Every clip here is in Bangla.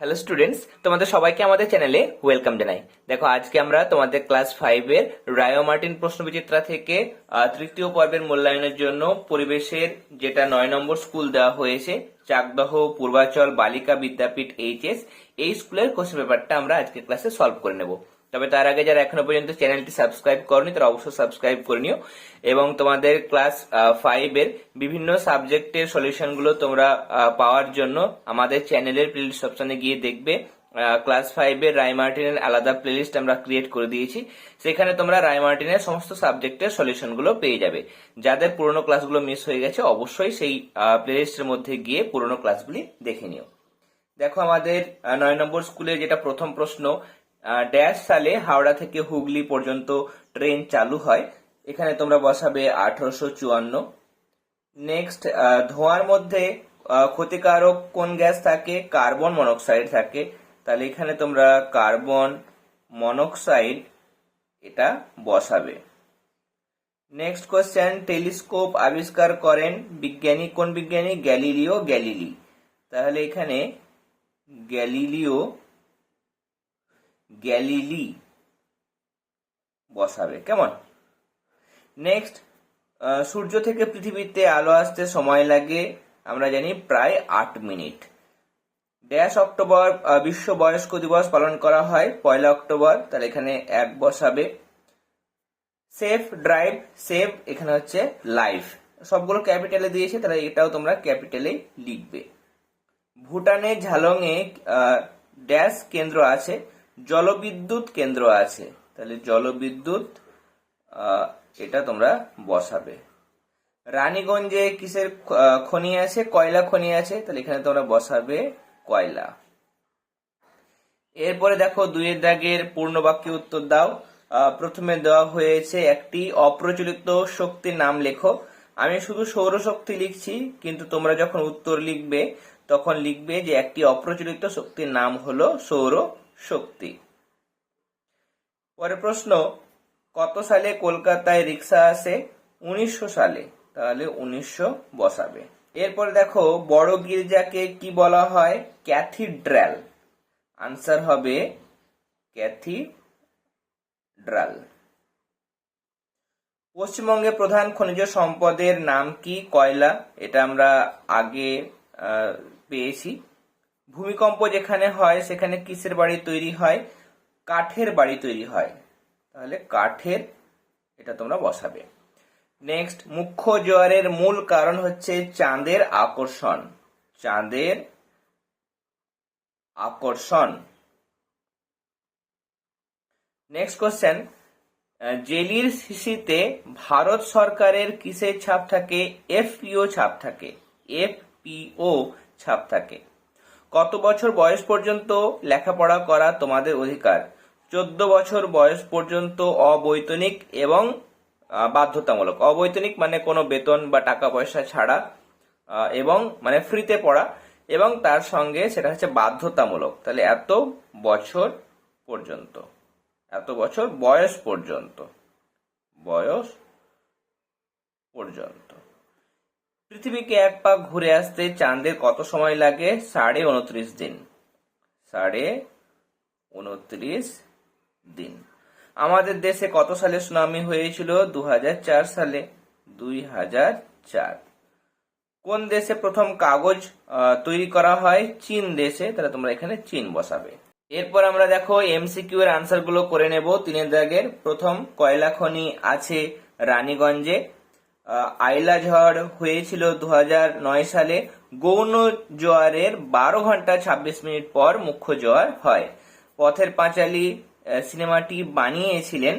হ্যালো স্টুডেন্টস তোমাদের সবাইকে আমাদের চ্যানেলে ওয়েলকাম জানাই। দেখো, আজকে আমরা তোমাদের ক্লাস ফাইভের রায়ো মার্টিন প্রশ্নবিচিত্রা থেকে তৃতীয় পর্বের মূল্যায়নের জন্য পরিবেশের যেটা নয় নম্বর স্কুল দেওয়া হয়েছে, চাকদহ, পূর্বাচল, বালিকা বিদ্যাপীঠ এইচএস এই স্কুলের কোশ্চেন পেপারটা আমরা আজকে ক্লাসে সলভ করে নেব। তবে তার আগে যারা এখনও পর্যন্ত চ্যানেলটি সাবস্ক্রাইব করনি, তারা অবশ্যই সাবস্ক্রাইব করে নিও। এবং তোমাদের ক্লাস ফাইভের বিভিন্ন সাবজেক্টের সলিউশনগুলো তোমরা পাওয়ার জন্য আমাদের চ্যানেলের প্লেলিস্ট অপশনে গিয়ে দেখবে। ক্লাস ফাইভের রায়মার্টিনের আলাদা প্লেলিস্ট আমরা ক্রিয়েট করে দিয়েছি। সেখানে তোমরা রায়মার্টিনের সমস্ত সাবজেক্টের সলিউশনগুলো পেয়ে যাবে। যাদের পুরোনো ক্লাসগুলো মিস হয়ে গেছে, অবশ্যই সেই প্লেলিস্টের মধ্যে গিয়ে পুরোনো ক্লাসগুলি দেখে নিও। দেখো আমাদের নয় নম্বর স্কুলে যেটা প্রথম প্রশ্ন ড্যাশ সালে হাওড়া থেকে হুগলি পর্যন্ত ট্রেন চালু হয়। এখানে তোমরা বসাবে আঠারোশো চুয়ান্ন। নেক্সট ধোঁয়ার মধ্যে ক্ষতিকারক কোন গ্যাস থাকে? কার্বন মনোক্সাইড থাকে। তাহলে এখানে তোমরা কার্বন মনোক্সাইড এটা বসাবে। নেক্সট কোশ্চেন টেলিস্কোপ আবিষ্কার করেন বিজ্ঞানী, কোন বিজ্ঞানী? Galileo Galilei. তাহলে এখানে গ্যালিলিও গ্যালিলি বসাবে। কেমন? নেক্সট সূর্য থেকে পৃথিবীতে আলো আসতে সময় লাগে, আমরা জানি প্রায় আট মিনিট। ড্যাশ অক্টোবর বিশ্ব বয়স্ক দিবস পালন করা হয়, পয়লা অক্টোবর, তাহলে এখানে এক বসাবে। সেফ ড্রাইভ সেভ এখানে হচ্ছে লাইফ সবগুলো ক্যাপিটালে দিয়েছে, তাহলে এটাও তোমরা ক্যাপিটালে লিখবে। ভুটানে ঝালংয়ে ড্যাশ কেন্দ্র আছে। জলবিদ্যুৎ কেন্দ্র আছে। তাহলে জলবিদ্যুৎ এটা তোমরা বসাবে। রানীগঞ্জে কিসের খনি আছে? কয়লা খনি আছে? তাহলে এখানে তোমরা বসাবে কয়লা। এরপরে দেখো দুইয়ের দাগের পূর্ণ বাক্যে উত্তর দাও। প্রথমে দেওয়া হয়েছে একটি অপ্রচলিত শক্তির নাম লেখো। আমি শুধু সৌরশক্তি লিখছি, কিন্তু তোমরা যখন উত্তর লিখবে, তখন লিখবে যে একটি অপ্রচলিত শক্তির নাম হলো সৌর শক্তি। পরের প্রশ্ন, কত সালে কলকাতায় রিক্সা আসে? উনিশশো সালে। তাহলে উনিশশো বসাবে। এরপরে দেখো, বড় গির্জাকে কি বলা হয়? ক্যাথিড্রাল। আনসার হবে ক্যাথিড্রাল। পশ্চিমবঙ্গের প্রধান খনিজ সম্পদের নাম কি? কয়লা। এটা আমরা আগে পেয়েছি। ভূমিকম্প যেখানে হয়, সেখানে কিসের বাড়ি তৈরি হয়? কাঠের বাড়ি তৈরি হয়। তাহলে কাঠের এটা তোমরা বসাবে। নেক্সট মুখ্য জোয়ারের মূল কারণ হচ্ছে চাঁদের আকর্ষণ। চাঁদের আকর্ষণ। নেক্সট কোশ্চেন জেলির শিশিতে ভারত সরকারের কিসের ছাপ থাকে? এফপিও ছাপ থাকে। এফপিও ছাপ থাকে। কত বছর বয়স পর্যন্ত লেখাপড়া করা তোমাদের অধিকার? চোদ্দ বছর বয়স পর্যন্ত অবৈতনিক এবং বাধ্যতামূলক। অবৈতনিক মানে কোনো বেতন বা টাকা পয়সা ছাড়া এবং মানে ফ্রিতে পড়া। এবং তার সঙ্গে সেটা হচ্ছে বাধ্যতামূলক। তাহলে এত বছর পর্যন্ত, এত বছর বয়স পর্যন্ত বয়স পর্যন্ত। পৃথিবীকে এক পাক ঘুরে আসতে চাঁদের কত সময় লাগে? সাড়ে উনত্রিশ দিন। সাড়ে উনত্রিশ দিন। আমাদের দেশে কত সালে সুনামি হয়েছিল? দু হাজার চার সালে। দুই হাজার চার। কোন দেশে প্রথম কাগজ তৈরি করা হয়? চীন দেশে। তাহলে তোমরা এখানে চীন বসাবে। এরপর আমরা দেখো এমসিকিউ এর আনসারগুলো করে নেব। তিনের দাগের প্রথম কয়লা খনি আছে রানীগঞ্জে। আইলা ঝড় হয়েছিল দু নয় সালে। গৌণ জোয়ারের বারো ঘণ্টা ছাব্বিশ মিনিট পর মুখ্য জোয়ার হয়। পথের পাঁচালী সিনেমাটি বানিয়েছিলেন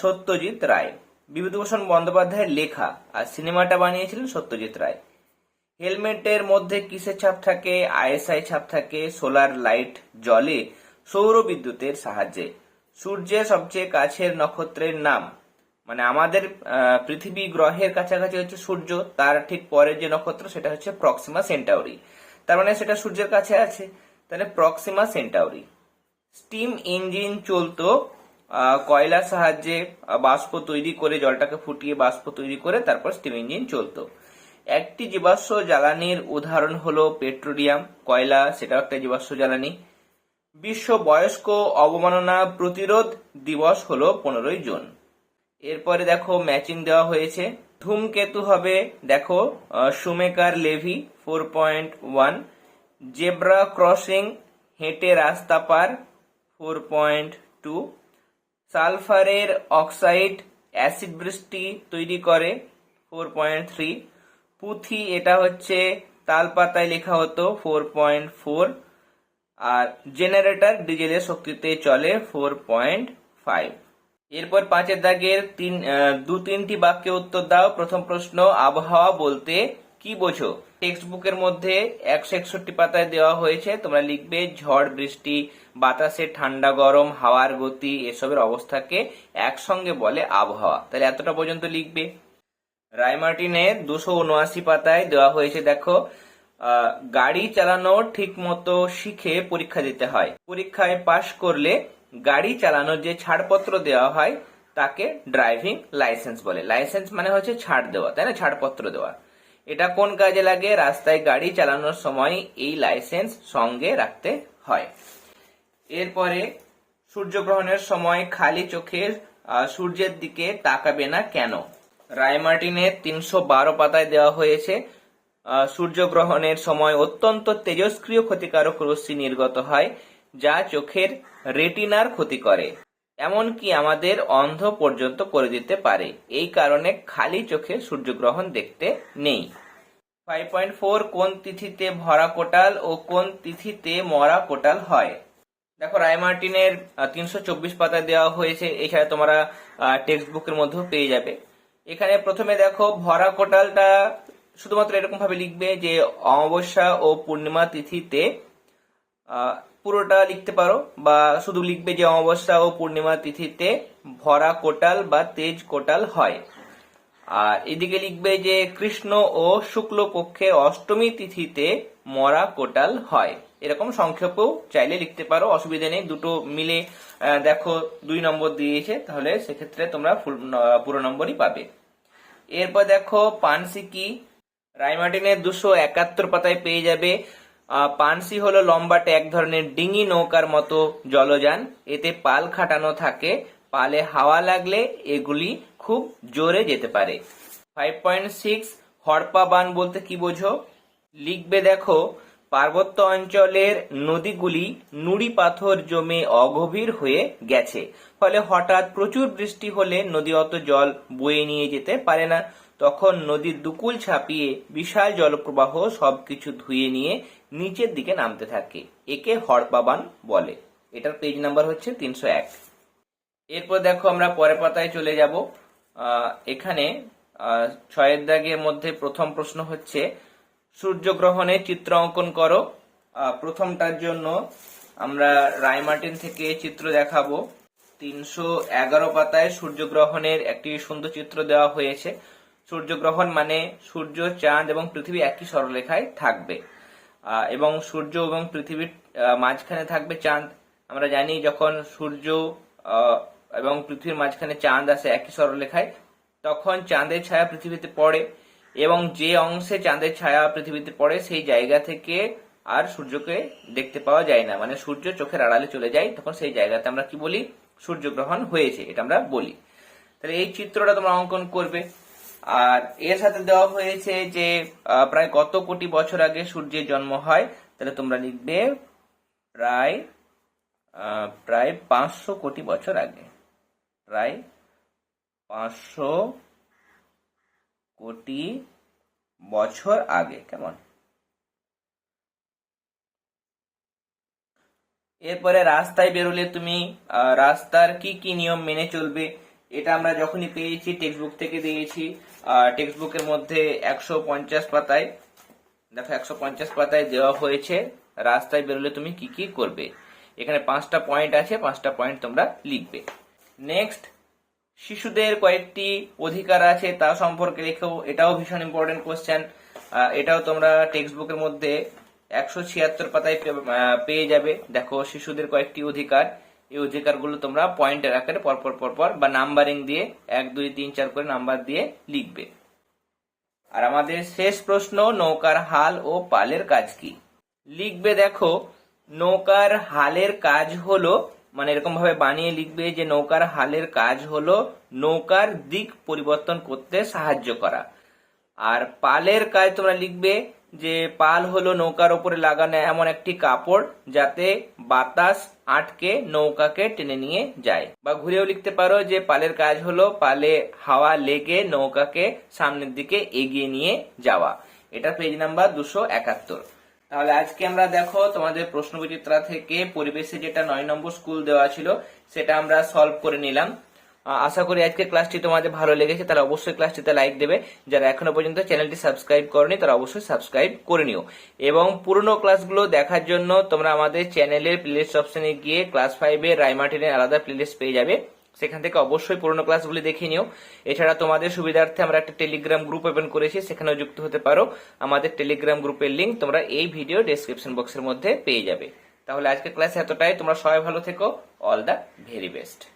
সত্যজিৎ রায়। বিভূতিভূষণ বন্দ্যোপাধ্যায়ের লেখা আর সিনেমাটা বানিয়েছিলেন সত্যজিৎ রায়। হেলমেটের মধ্যে কিসের ছাপ থাকে? আইএসআই ছাপ থাকে, সোলার লাইট জলে সৌর বিদ্যুতের সাহায্যে। সূর্যের সবচেয়ে কাছের নক্ষত্রের নাম মানে আমাদের পৃথিবী গ্রহের কাছাকাছি হচ্ছে সূর্য, তার ঠিক পরের যে নক্ষত্র সেটা হচ্ছে প্রক্সিমা সেন্টাউরি। তার মানে সেটা সূর্যের কাছে আছে। তাহলে প্রক্সিমা সেন্টাউরি। স্টিম ইঞ্জিন চলতো কয়লার সাহায্যে বাষ্প তৈরি করে, জলটাকে ফুটিয়ে বাষ্প তৈরি করে তারপর স্টিম ইঞ্জিন চলতো। একটি জীবাশ্ম জ্বালানির উদাহরণ হলো পেট্রোলিয়াম, কয়লা, সেটাও একটা জীবাশ্ম জ্বালানি। বিশ্ব বয়স্ক অবমাননা প্রতিরোধ দিবস হলো পনেরোই জুন। এরপরে দেখো ম্যাচিং দেওয়া হয়েছে। ধূমকেতু হবে, দেখো Shoemaker Levy four point one zebra crossing হেঁটে রাস্তা পার ফোর পয়েন্ট টু সালফারের অক্সাইড অ্যাসিড বৃষ্টি তৈরি করে ফোর পয়েন্ট থ্রি পুঁথি এটা হচ্ছে তালপাতায় লেখা হতো ফোর পয়েন্ট ফোর আর জেনারেটর ডিজেলের শক্তিতে চলে ফোর পয়েন্ট ফাইভ এরপর পাঁচের দাগের তিন দু তিনটি বাক্যে উত্তর দাও। প্রথম প্রশ্ন, আবহাওয়া বলতে কি বোঝো? টেক্সট বুকের মধ্যে একশো একষট্টি পাতায় দেওয়া হয়েছে। তোমরা লিখবে, ঝড়, বৃষ্টি, বাতাসে ঠান্ডা, গরম, হাওয়ার গতি, এসবের অবস্থাকে একসঙ্গে বলে আবহাওয়া। তাহলে এতটা পর্যন্ত লিখবে। রায়মার্টিনের দুশো উনআশি পাতায় দেওয়া হয়েছে, দেখো গাড়ি চালানো ঠিক মতো শিখে পরীক্ষা দিতে হয়। পরীক্ষায় পাশ করলে গাড়ি চালানোর যে ছাড়পত্র দেওয়া হয়, তাকে ড্রাইভিং লাইসেন্স বলে। লাইসেন্স মানে হচ্ছে ছাড় দেওয়া, তাই না? ছাড়পত্র দেওয়া। এটা কোন কাজে লাগে? রাস্তায় গাড়ি চালানোর সময় এই লাইসেন্স সঙ্গে রাখতে হয়। এরপরে সূর্যগ্রহণের সময় খালি চোখে সূর্যের দিকে তাকাবে না কেন? রায়মার্টিনের তিনশো বারো পাতায় দেওয়া হয়েছে সূর্যগ্রহণের সময় অত্যন্ত তেজস্ক্রিয় ক্ষতিকারক রশ্মি নির্গত হয়। যা চোখের রেটিনার ক্ষতি করে, এমনকি আমাদের অন্ধ পর্যন্ত করে দিতে পারে। এই কারণে খালি চোখে সূর্যগ্রহণ দেখতে নেই। ফাইভ পয়েন্ট ফোর কোন তিথিতে ভরা কোটাল ও কোন তিথিতে মরা কোটাল হয়? দেখো রায়মার্টিনের তিনশো চব্বিশ পাতায় দেওয়া হয়েছে। এছাড়া তোমরা টেক্সট বুকের মধ্যেও পেয়ে যাবে। এখানে প্রথমে দেখো, ভরা কোটালটা শুধুমাত্র এরকম ভাবে লিখবে যে, অমাবস্যা ও পূর্ণিমা তিথিতে পুরোটা লিখতে পারো বা শুধু লিখবে যে অমাবস্যা ও পূর্ণিমা তিথিতে ভরা কোটাল বা তেজ কোটাল হয়। আর এদিকে লিখবে যে কৃষ্ণ ও শুক্ল পক্ষে অষ্টমী তিথিতে মরা কোটাল হয়। এরকম সংক্ষেপেও চাইলে লিখতে পারো, অসুবিধা নেই। দুটো মিলে দেখো, দুই নম্বর দিয়েছে, তাহলে সেক্ষেত্রে তোমরা পুরো নম্বরই পাবে। এরপর দেখো, পানসি কি? রাইমার্টিনের দুশো একাত্তর পাতায় পেয়ে যাবে পানসি হলো লম্বাটে এক ধরনের ডিঙি নৌকার মতো জলযান। এতে পাল খাটানো থাকে। পালে হাওয়া লাগলে এগুলি খুব জোরে যেতে পারে। ফাইভ পয়েন্ট সিক্স, হরপা বান বলতে কি বোঝো? লিখবে দেখো, পার্বত্য অঞ্চলের নদীগুলি নুড়ি পাথর জমে অগভীর হয়ে গেছে। ফলে হঠাৎ প্রচুর বৃষ্টি হলে নদী অত জল বয়ে নিয়ে যেতে পারে না। তখন নদীর দুকুল ছাপিয়ে বিশাল জলপ্রবাহ সবকিছু ধুয়ে নিয়ে নিচের দিকে নামতে থাকে। একে হরপাবান বলে। এটার পেজ নাম্বার হচ্ছে তিনশো এক। এরপর দেখো আমরা পরের পাতায় চলে যাব। এখানে ছয়ের দাগের মধ্যে প্রথম প্রশ্ন হচ্ছে, সূর্যগ্রহণের চিত্র অঙ্কন করো। প্রথমটার জন্য আমরা রায়মার্টিন থেকে চিত্র দেখাবো। তিনশো এগারো পাতায় সূর্যগ্রহণের একটি সুন্দর চিত্র দেওয়া হয়েছে। সূর্যগ্রহণ মানে সূর্য, চাঁদ এবং পৃথিবী একই সরলরেখায় থাকবে। এবং সূর্য এবং পৃথিবীর মাঝখানে থাকবে চাঁদ। আমরা জানি যখন সূর্য এবং পৃথিবীর মাঝখানে চাঁদ আসে একই সরলরেখায়, তখন চাঁদের ছায়া পৃথিবীতে পড়ে এবং যে অংশে চাঁদের ছায়া পৃথিবীতে পড়ে সেই জায়গা থেকে আর সূর্যকে দেখতে পাওয়া যায় না। মানে সূর্য চোখের আড়ালে চলে যায়, তখন সেই জায়গাতে আমরা কি বলি? সূর্যগ্রহণ হয়েছে, এটা আমরা বলি। তাহলে এই চিত্রটা তোমরা অঙ্কন করবে। আর এর সাথে দেওয়া হয়েছে যে প্রায় কত কোটি বছর আগে সূর্যের জন্ম হয়, তাহলে তোমরা লিখবে প্রায় প্রায় পাঁচশো কোটি বছর আগে। প্রায় পাঁচশো কোটি বছর আগে, কেমন? এরপরে রাস্তায় বেরোলে তুমি রাস্তার কি কি নিয়ম মেনে চলবে? এটা আমরা যখনই পেয়েছি টেক্সট বুক থেকে দিয়েছি টেক্সট বুকের মধ্যে একশো পঞ্চাশ পাতায়, দেখো একশো পঞ্চাশ পাতায় দেওয়া হয়েছে, রাস্তায় বেরোলে তুমি কি কি করবে? এখানে পাঁচটা পয়েন্ট আছে, পাঁচটা পয়েন্ট তোমরা লিখবে। নেক্সট শিশুদের কয়েকটি অধিকার আছে, তা সম্পর্কে লেখো, এটাও ভীষণ ইম্পর্টেন্ট কোশ্চেন এটাও তোমরা টেক্সট বুকের মধ্যে একশো ছিয়াত্তর পাতায় পেয়ে যাবে। দেখো, শিশুদের কয়েকটি অধিকার এই অধিকারগুলো তোমরা পয়েন্টের আকারে পরপর পরপর বা নাম্বারিং দিয়ে এক, দুই, তিন, চার করে নাম্বার দিয়ে লিখবে। আর আমাদের শেষ প্রশ্ন, নৌকার হাল ও পালের কাজ কি? লিখবে দেখো, নৌকার হালের কাজ হলো মানে এরকম ভাবে বানিয়ে লিখবে যে নৌকার হালের কাজ হলো নৌকার দিক পরিবর্তন করতে সাহায্য করা। আর পালের কাজ তোমরা লিখবে যে পাল হলো নৌকার উপরে লাগানো এমন একটি কাপড় যাতে বাতাস আটকে নৌকাকে টেনে নিয়ে যায়। বা ঘুরেও লিখতে পারো যে পালের কাজ হলো পালে হাওয়া লেগে নৌকাকে সামনের দিকে এগিয়ে নিয়ে যাওয়া। এটা পেজ নাম্বার দুশো একাত্তর। তাহলে আজকে আমরা দেখো তোমাদের প্রশ্ন বিচিত্রা থেকে পরিবেশে যেটা নয় নম্বর স্কুল দেওয়া ছিল, সেটা আমরা সলভ করে নিলাম। আশা করি আজকের ক্লাসটি তোমাদের ভালো লেগেছে, তাহলে অবশ্যই ক্লাসটিতে লাইক দেবে। যারা এখনও পর্যন্ত চ্যানেলটি সাবস্ক্রাইব করনি, তারা অবশ্যই সাবস্ক্রাইব করে নিও। এবং পুরনো ক্লাসগুলো দেখার জন্য তোমরা আমাদের চ্যানেলের প্লেলিস্ট অপশনে গিয়ে ক্লাস ফাইভের রাইমার্টিনের আলাদা প্লেলিস্ট পেয়ে যাবে। সেখান থেকে অবশ্যই পুরনো ক্লাসগুলি দেখে নিও। এছাড়া তোমাদের সুবিধার্থে আমরা একটা টেলিগ্রাম গ্রুপ ওপেন করেছি, সেখানেও যুক্ত হতে পারো। আমাদের টেলিগ্রাম গ্রুপের লিঙ্ক তোমরা এই ভিডিও ডেসক্রিপশন বক্সের মধ্যে পেয়ে যাবে। তাহলে আজকে ক্লাস এতটাই, তোমরা সবাই ভালো থেকো। All the very best